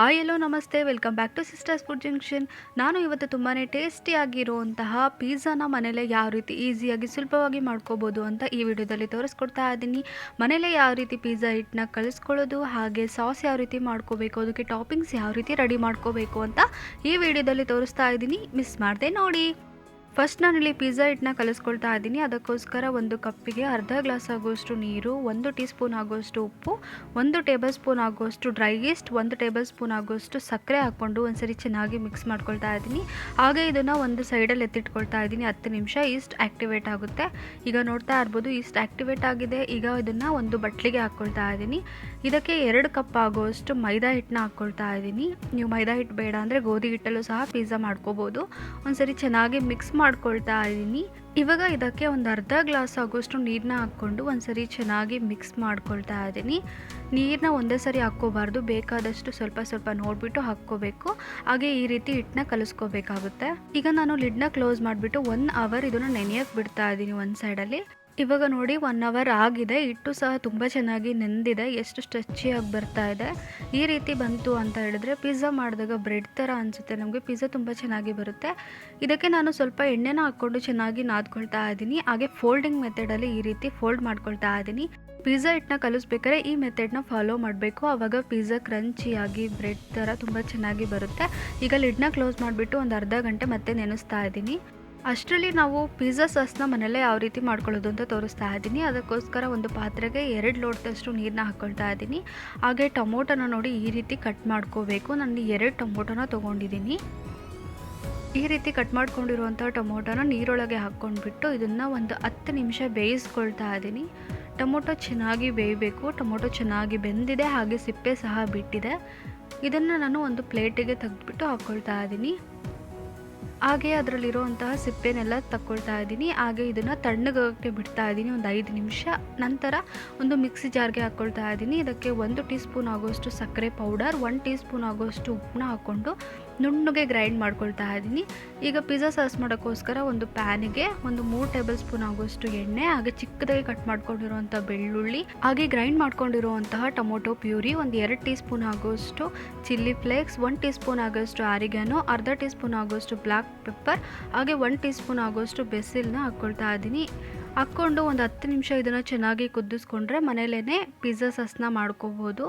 ಆ ಎಲ್ಲೋ ನಮಸ್ತೆ welcome back to sisters food junction ನಾನು ಇವತ್ತು ತುಂಬಾ ಟೇಸ್ಟಿಯಾಗಿರುವಂತಹ ಪಿಜ್ಜಾನ ಮನೇಲೆ ಯಾವ ರೀತಿ ಈಸಿಯಾಗಿ ಸುಲಭವಾಗಿ ಮಾಡ್ಕೋಬೋದು ಅಂತ ಈ ವಿಡಿಯೋದಲ್ಲಿ ತೋರಿಸ್ಕೊಡ್ತಾ ಇದ್ದೀನಿ. ಮನೇಲೆ ಯಾವ ರೀತಿ ಪಿಜ್ಜಾ ಹಿಟ್ಟನ್ನ ಕಳಿಸ್ಕೊಳ್ಳೋದು, ಹಾಗೆ ಸಾಸ್ ಯಾವ ರೀತಿ ಮಾಡ್ಕೋಬೇಕು, ಅದಕ್ಕೆ ಟಾಪಿಂಗ್ಸ್ ಯಾವ ರೀತಿ ರೆಡಿ ಮಾಡ್ಕೋಬೇಕು ಅಂತ ಈ ವಿಡಿಯೋದಲ್ಲಿ ತೋರಿಸ್ತಾ ಇದ್ದೀನಿ. ಮಿಸ್ ಮಾಡಿದೆ ನೋಡಿ. ಫಸ್ಟ್ ನಾನಿಲ್ಲಿ ಪಿಜ್ಜಾ ಹಿಟ್ಟನ್ನ ಕಲಿಸ್ಕೊಳ್ತಾ ಇದ್ದೀನಿ. ಅದಕ್ಕೋಸ್ಕರ ಒಂದು ಕಪ್ಪಿಗೆ ಅರ್ಧ ಗ್ಲಾಸ್ ಆಗುವಷ್ಟು ನೀರು, ಒಂದು ಟೀ ಸ್ಪೂನ್ ಆಗುವಷ್ಟು ಉಪ್ಪು, ಒಂದು ಟೇಬಲ್ ಸ್ಪೂನ್ ಆಗುವಷ್ಟು ಡ್ರೈ ಈಸ್ಟ್ ಒಂದು ಟೇಬಲ್ ಸ್ಪೂನ್ ಆಗುವಷ್ಟು ಸಕ್ಕರೆ ಹಾಕ್ಕೊಂಡು ಒಂದ್ಸರಿ ಚೆನ್ನಾಗಿ ಮಿಕ್ಸ್ ಮಾಡ್ಕೊಳ್ತಾ ಇದ್ದೀನಿ. ಹಾಗೆ ಇದನ್ನು ಒಂದು ಸೈಡಲ್ಲಿ ಎತ್ತಿಟ್ಕೊಳ್ತಾ ಇದ್ದೀನಿ. ಹತ್ತು ನಿಮಿಷ ಈಸ್ಟ್ ಆ್ಯಕ್ಟಿವೇಟ್ ಆಗುತ್ತೆ. ಈಗ ನೋಡ್ತಾ ಇರ್ಬೋದು ಈಸ್ಟ್ ಆ್ಯಕ್ಟಿವೇಟ್ ಆಗಿದೆ. ಈಗ ಇದನ್ನು ಒಂದು ಬಟ್ಲಿಗೆ ಹಾಕ್ಕೊಳ್ತಾ ಇದ್ದೀನಿ. ಇದಕ್ಕೆ ಎರಡು ಕಪ್ ಆಗುವಷ್ಟು ಮೈದಾ ಹಿಟ್ಟನ್ನ ಹಾಕ್ಕೊಳ್ತಾ ಇದ್ದೀನಿ. ನೀವು ಮೈದಾ ಹಿಟ್ಟು ಬೇಡ ಅಂದರೆ ಗೋಧಿ ಹಿಟ್ಟಲ್ಲೂ ಸಹ ಪಿಜ್ಜಾ ಮಾಡ್ಕೋಬೋದು. ಒಂದ್ಸರಿ ಚೆನ್ನಾಗಿ ಮಿಕ್ಸ್ ಮಾಡ್ಕೊಳ್ತಾ ಇದ್ದೀನಿ. ಇವಾಗ ಇದಕ್ಕೆ ಒಂದು ಅರ್ಧ ಗ್ಲಾಸ್ ಆಗೋಷ್ಟು ನೀರನ್ನ ಹಾಕ್ಕೊಂಡು ಒಂದ್ಸರಿ ಚೆನ್ನಾಗಿ ಮಿಕ್ಸ್ ಮಾಡ್ಕೊಳ್ತಾ ಇದ್ದೀನಿ. ನೀರನ್ನ ಒಂದೇ ಸರಿ ಹಾಕ್ಕೋಬಾರ್ದು. ಬೇಕಾದಷ್ಟು ಸ್ವಲ್ಪ ಸ್ವಲ್ಪ ನೋಡಿಬಿಟ್ಟು ಹಾಕ್ಕೋಬೇಕು. ಹಾಗೆ ಈ ರೀತಿ ಹಿಟ್ಟನ್ನ ಕಲಿಸ್ಕೋಬೇಕಾಗುತ್ತೆ. ಈಗ ನಾನು ಲಿಡ್ನ ಕ್ಲೋಸ್ ಮಾಡಿಬಿಟ್ಟು ಒನ್ ಅವರ್ ಇದನ್ನು ನೆನೆಯಕ್ಕೆ ಬಿಡ್ತಾ ಇದ್ದೀನಿ ಒಂದು ಸೈಡಲ್ಲಿ ಇವಾಗ ನೋಡಿ ಒನ್ ಅವರ್ ಆಗಿದೆ. ಹಿಟ್ಟು ಸಹ ತುಂಬ ಚೆನ್ನಾಗಿ ನೆಂದಿದೆ. ಎಷ್ಟು ಸ್ಟ್ರೆಚಿಯಾಗಿ ಬರ್ತಾ ಇದೆ. ಈ ರೀತಿ ಬಂತು ಅಂತ ಹೇಳಿದ್ರೆ ಪಿಜ್ಜಾ ಮಾಡಿದಾಗ ಬ್ರೆಡ್ ಥರ ಅನಿಸುತ್ತೆ. ನಮಗೆ ಪಿಜ್ಜಾ ತುಂಬ ಚೆನ್ನಾಗಿ ಬರುತ್ತೆ. ಇದಕ್ಕೆ ನಾನು ಸ್ವಲ್ಪ ಎಣ್ಣೆನ ಹಾಕ್ಕೊಂಡು ಚೆನ್ನಾಗಿ ನಾದ್ಕೊಳ್ತಾ ಇದ್ದೀನಿ. ಹಾಗೆ ಫೋಲ್ಡಿಂಗ್ ಮೆಥಡಲ್ಲಿ ಈ ರೀತಿ ಫೋಲ್ಡ್ ಮಾಡ್ಕೊಳ್ತಾ ಇದ್ದೀನಿ. ಪಿಜ್ಜಾ ಹಿಟ್ಟನ್ನ ಕಲಿಸ್ಬೇಕಾದ್ರೆ ಈ ಮೆಥಡ್ನ ಫಾಲೋ ಮಾಡಬೇಕು. ಆವಾಗ ಪಿಜ್ಜಾ ಕ್ರಂಚಿಯಾಗಿ ಬ್ರೆಡ್ ಥರ ತುಂಬ ಚೆನ್ನಾಗಿ ಬರುತ್ತೆ. ಈಗ ಲಿಡ್ನ ಕ್ಲೋಸ್ ಮಾಡಿಬಿಟ್ಟು ಒಂದು ಅರ್ಧ ಗಂಟೆ ಮತ್ತೆ ನೆನೆಸ್ತಾ ಇದ್ದೀನಿ. ಅಷ್ಟರಲ್ಲಿ ನಾವು ಪಿಜ್ಜಾ ಸಾಸ್ನ ಮನೆಯಲ್ಲೇ ಯಾವ ರೀತಿ ಮಾಡ್ಕೊಳ್ಳೋದು ಅಂತ ತೋರಿಸ್ತಾ ಇದ್ದೀನಿ. ಅದಕ್ಕೋಸ್ಕರ ಒಂದು ಪಾತ್ರೆಗೆ ಎರಡು ಲೋಟದಷ್ಟು ನೀರನ್ನ ಹಾಕ್ಕೊಳ್ತಾ ಇದ್ದೀನಿ. ಹಾಗೆ ಟೊಮೊಟೊನ ನೋಡಿ ಈ ರೀತಿ ಕಟ್ ಮಾಡ್ಕೋಬೇಕು. ನಾನು ಎರಡು ಟೊಮೊಟೊನ ತೊಗೊಂಡಿದ್ದೀನಿ. ಈ ರೀತಿ ಕಟ್ ಮಾಡ್ಕೊಂಡಿರುವಂಥ ಟೊಮೊಟೊನ ನೀರೊಳಗೆ ಹಾಕ್ಕೊಂಡ್ಬಿಟ್ಟು ಇದನ್ನು ಒಂದು ಹತ್ತು ನಿಮಿಷ ಬೇಯಿಸ್ಕೊಳ್ತಾ ಇದ್ದೀನಿ. ಟೊಮೊಟೊ ಚೆನ್ನಾಗಿ ಬೇಯಬೇಕು. ಟೊಮೊಟೊ ಚೆನ್ನಾಗಿ ಬೆಂದಿದೆ. ಹಾಗೆ ಸಿಪ್ಪೆ ಸಹ ಬಿಟ್ಟಿದೆ. ಇದನ್ನು ನಾನು ಒಂದು ಪ್ಲೇಟಿಗೆ ತೆಗೆದುಬಿಟ್ಟು ಹಾಕ್ಕೊಳ್ತಾ ಇದ್ದೀನಿ. ಹಾಗೆ ಅದರಲ್ಲಿರುವಂತಹ ಸಿಪ್ಪೆನೆಲ್ಲ ತಕ್ಕೊಳ್ತಾ ಇದ್ದೀನಿ. ಹಾಗೆ ಇದನ್ನು ತಣ್ಣಗೆ ಬಿಡ್ತಾ ಇದ್ದೀನಿ. ಒಂದು ಐದು ನಿಮಿಷ. ನಂತರ ಒಂದು ಮಿಕ್ಸಿ ಜಾರ್ಗೆ ಹಾಕ್ಕೊಳ್ತಾ ಇದ್ದೀನಿ. ಇದಕ್ಕೆ ಒಂದು ಟೀ ಸ್ಪೂನ್ ಆಗೋಷ್ಟು ಸಕ್ಕರೆ ಪೌಡರ್ ಒನ್ ಟೀ ಸ್ಪೂನ್ ಆಗೋಷ್ಟು ಉಪ್ಪನ್ನ ಹಾಕ್ಕೊಂಡು ನುಣ್ಣಗೆ ಗ್ರೈಂಡ್ ಮಾಡ್ಕೊಳ್ತಾ ಇದ್ದೀನಿ. ಈಗ ಪಿಜ್ಜಾ ಸಾಸ್ ಮಾಡೋಕ್ಕೋಸ್ಕರ ಒಂದು ಪ್ಯಾನಿಗೆ ಒಂದು ಮೂರು ಟೇಬಲ್ ಸ್ಪೂನ್ ಆಗೋಷ್ಟು ಎಣ್ಣೆ, ಹಾಗೆ ಚಿಕ್ಕದಾಗಿ ಕಟ್ ಮಾಡ್ಕೊಂಡಿರುವಂಥ ಬೆಳ್ಳುಳ್ಳಿ, ಹಾಗೆ ಗ್ರೈಂಡ್ ಮಾಡ್ಕೊಂಡಿರುವಂತಹ ಟೊಮೊಟೊ ಪ್ಯೂರಿ, ಒಂದು ಎರಡು ಟೀ ಸ್ಪೂನ್ ಆಗೋಷ್ಟು chilli flakes one teaspoon ಆಗೋಷ್ಟು ಆರಿಗ್ಯಾನೋ ಅರ್ಧ ಟೀ ಸ್ಪೂನ್ ಆಗೋಷ್ಟು ಬ್ಲ್ಯಾಕ್ ಪೆಪ್ಪರ್, ಹಾಗೆ ಒನ್ ಟೀ ಸ್ಪೂನ್ ಆಗೋಷ್ಟು ಬೆಸಿಲ್ನ ಹಾಕ್ಕೊಳ್ತಾ ಇದ್ದೀನಿ. ಹಾಕ್ಕೊಂಡು ಒಂದು ಹತ್ತು ನಿಮಿಷ ಇದನ್ನು ಚೆನ್ನಾಗಿ ಕುದಿಸ್ಕೊಂಡ್ರೆ ಮನೇಲೇ ಪಿಜ್ಜಾ ಸಾಸ್ನ ಮಾಡ್ಕೋಬೋದು.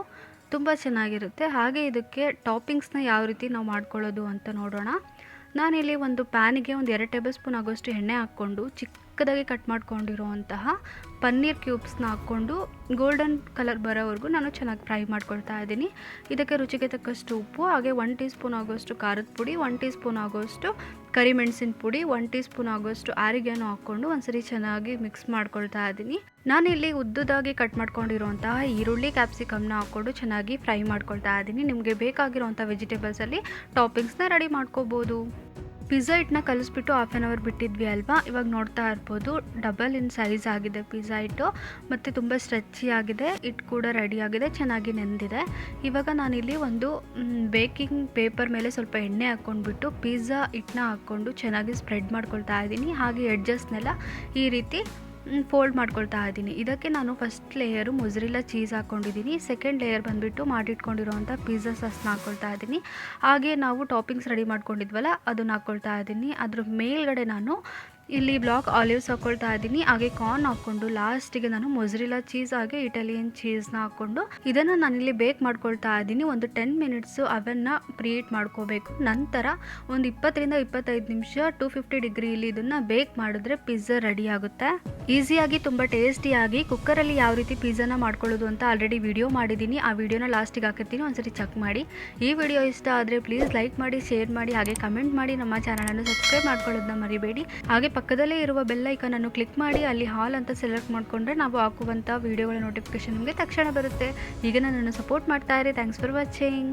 ತುಂಬ ಚೆನ್ನಾಗಿರುತ್ತೆ. ಹಾಗೆ ಇದಕ್ಕೆ ಟಾಪಿಂಗ್ಸ್ನ ಯಾವ ರೀತಿ ನಾವು ಮಾಡ್ಕೊಳ್ಳೋದು ಅಂತ ನೋಡೋಣ. ನಾನಿಲ್ಲಿ ಒಂದು ಪ್ಯಾನಿಗೆ ಒಂದು ಎರಡು ಟೇಬಲ್ ಸ್ಪೂನ್ ಆಗೋಷ್ಟು ಎಣ್ಣೆ ಹಾಕ್ಕೊಂಡು ಚಿಕ್ಕದಾಗಿ ಕಟ್ ಮಾಡ್ಕೊಂಡಿರುವಂತಹ ಪನ್ನೀರ್ ಕ್ಯೂಬ್ಸ್ನ ಹಾಕ್ಕೊಂಡು ಗೋಲ್ಡನ್ ಕಲರ್ ಬರೋವರೆಗೂ ನಾನು ಚೆನ್ನಾಗಿ ಫ್ರೈ ಮಾಡ್ಕೊಳ್ತಾ ಇದ್ದೀನಿ. ಇದಕ್ಕೆ ರುಚಿಗೆ ತಕ್ಕಷ್ಟು ಉಪ್ಪು, ಹಾಗೆ ಒನ್ ಟೀ ಸ್ಪೂನ್ ಆಗೋಷ್ಟು ಖಾರದ ಪುಡಿ ಒನ್ ಟೀ ಸ್ಪೂನ್ ಆಗೋಷ್ಟು ಕರಿಮೆಣಸಿನ ಪುಡಿ ಒನ್ ಟೀ ಸ್ಪೂನ್ ಆಗೋಷ್ಟು ಆರಿಗೆನೂ ಹಾಕ್ಕೊಂಡು ಒಂದ್ಸರಿ ಚೆನ್ನಾಗಿ ಮಿಕ್ಸ್ ಮಾಡ್ಕೊಳ್ತಾ ಇದ್ದೀನಿ. ಇಲ್ಲಿ ಉದ್ದುದಾಗಿ ಕಟ್ ಮಾಡ್ಕೊಂಡಿರುವಂತಹ ಈರುಳ್ಳಿ ಕ್ಯಾಪ್ಸಿಕಮ್ನ ಹಾಕ್ಕೊಂಡು ಚೆನ್ನಾಗಿ ಫ್ರೈ ಮಾಡ್ಕೊಳ್ತಾ ಇದ್ದೀನಿ. ನಿಮಗೆ ಬೇಕಾಗಿರುವಂಥ ವೆಜಿಟೇಬಲ್ಸಲ್ಲಿ ಟಾಪಿಂಗ್ಸ್ನ ರೆಡಿ ಮಾಡ್ಕೋಬೋದು. ಪಿಜ್ಜಾ ಹಿಟ್ಟನ್ನ ಕಲಿಸ್ಬಿಟ್ಟು ಹಾಫ್ ಆನ್ ಅವರ್ ಬಿಟ್ಟಿದ್ವಿ ಅಲ್ವಾ? ಇವಾಗ ನೋಡ್ತಾ ಇರ್ಬೋದು. ಡಬಲ್ ಇನ್ ಸೈಜ್ ಆಗಿದೆ ಪಿಜ್ಜಾ ಹಿಟ್ಟು. ಮತ್ತು ತುಂಬ ಸ್ಟ್ರೆಚ್ಚಿ ಆಗಿದೆ. ಹಿಟ್ಟು ಕೂಡ ರೆಡಿ ಆಗಿದೆ. ಚೆನ್ನಾಗಿ ನೆಂದಿದೆ. ಇವಾಗ ನಾನಿಲ್ಲಿ ಒಂದು ಬೇಕಿಂಗ್ ಪೇಪರ್ ಮೇಲೆ ಸ್ವಲ್ಪ ಎಣ್ಣೆ ಹಾಕ್ಕೊಂಡ್ಬಿಟ್ಟು ಪಿಜ್ಜಾ ಹಿಟ್ಟನ್ನ ಹಾಕ್ಕೊಂಡು ಚೆನ್ನಾಗಿ ಸ್ಪ್ರೆಡ್ ಮಾಡ್ಕೊಳ್ತಾ ಇದ್ದೀನಿ. ಹಾಗೆ ಎಡ್ಜಸ್ನೆಲ್ಲ ಈ ರೀತಿ ಫೋಲ್ಡ್ ಮಾಡ್ಕೊಳ್ತಾ ಇದ್ದೀನಿ. ಇದಕ್ಕೆ ನಾನು ಫಸ್ಟ್ ಲೇಯರು ಮೊಜ್ರಿಲ್ಲ ಚೀಸ್ ಹಾಕ್ಕೊಂಡಿದ್ದೀನಿ. ಸೆಕೆಂಡ್ ಲೇಯರ್ ಬಂದುಬಿಟ್ಟು ಮಾಡಿಟ್ಕೊಂಡಿರೋವಂಥ ಪಿಜ್ಜಾ ಸಾಸ್ನ ಹಾಕ್ಕೊಳ್ತಾ ಇದ್ದೀನಿ. ಹಾಗೆ ನಾವು ಟಾಪಿಂಗ್ಸ್ ರೆಡಿ ಮಾಡ್ಕೊಂಡಿದ್ವಲ್ಲ, ಅದನ್ನು ಹಾಕ್ಕೊಳ್ತಾ ಇದ್ದೀನಿ. ಅದ್ರ ಮೇಲ್ಗಡೆ ನಾನು ಇಲ್ಲಿ ಬ್ಲಾಕ್ ಆಲಿವ್ಸ್ ಹಾಕೊಳ್ತಾ ಇದ್ದೀನಿ. ಹಾಗೆ ಕಾರ್ನ್ ಹಾಕ್ಕೊಂಡು ಲಾಸ್ಟಿಗೆ ನಾನು ಮೊಜ್ರಿಲಾ ಚೀಸ್ ಹಾಗೆ ಇಟಾಲಿಯನ್ ಚೀಸ್ನ ಹಾಕ್ಕೊಂಡು ಇದನ್ನು ನಾನಿಲ್ಲಿ ಬೇಕ್ ಮಾಡ್ಕೊಳ್ತಾ ಇದ್ದೀನಿ. ಒಂದು ಟೆನ್ ಮಿನಿಟ್ಸು ಅವನ್ನ ಪ್ರೀಟ್ ಮಾಡ್ಕೋಬೇಕು. ನಂತರ ಒಂದು ಇಪ್ಪತ್ತರಿಂದ ಇಪ್ಪತ್ತೈದು ನಿಮಿಷ ಟೂ ಫಿಫ್ಟಿ ಡಿಗ್ರಿಲಿ ಇದನ್ನು ಬೇಕ್ ಮಾಡಿದ್ರೆ ಪಿಜ್ಜಾ ರೆಡಿ ಆಗುತ್ತೆ. ಈಸಿಯಾಗಿ ತುಂಬ ಟೇಸ್ಟಿಯಾಗಿ ಕುಕ್ಕರಲ್ಲಿ ಯಾವ ರೀತಿ ಪಿಜ್ಜಾನ ಮಾಡ್ಕೊಳ್ಳೋದು ಅಂತ ಆಲ್ರೆಡಿ ವಿಡಿಯೋ ಮಾಡಿದ್ದೀನಿ. ಆ ವಿಡಿಯೋನ ಲಾಸ್ಟಿಗೆ ಹಾಕಿರ್ತೀನಿ. ಒಂದ್ಸರಿ ಚೆಕ್ ಮಾಡಿ. ಈ ವಿಡಿಯೋ ಇಷ್ಟ ಆದರೆ ಪ್ಲೀಸ್ ಲೈಕ್ ಮಾಡಿ ಶೇರ್ ಮಾಡಿ, ಹಾಗೆ ಕಮೆಂಟ್ ಮಾಡಿ. ನಮ್ಮ ಚಾನಲನ್ನು ಸಬ್ಸ್ಕ್ರೈಬ್ ಮಾಡ್ಕೊಳ್ಳೋದನ್ನ ಮರಿಬೇಡಿ. ಹಾಗೆ ಪಕ್ಕದಲ್ಲೇ ಇರುವ ಬೆಲ್ ಅನ್ನು ಕ್ಲಿಕ್ ಮಾಡಿ, ಅಲ್ಲಿ ಹಾಲ್ ಅಂತ ಸೆಲೆಕ್ಟ್ ಮಾಡಿಕೊಂಡ್ರೆ ನಾವು ಹಾಕುವಂಥ ವೀಡಿಯೋಗಳ ನೋಟಿಫಿಕೇಶನ್ ನಿಮಗೆ ತಕ್ಷಣ ಬರುತ್ತೆ. ಈಗ ನನ್ನನ್ನು ಸಪೋರ್ಟ್ ಮಾಡ್ತಾ ಇರಿ. Thanks for watching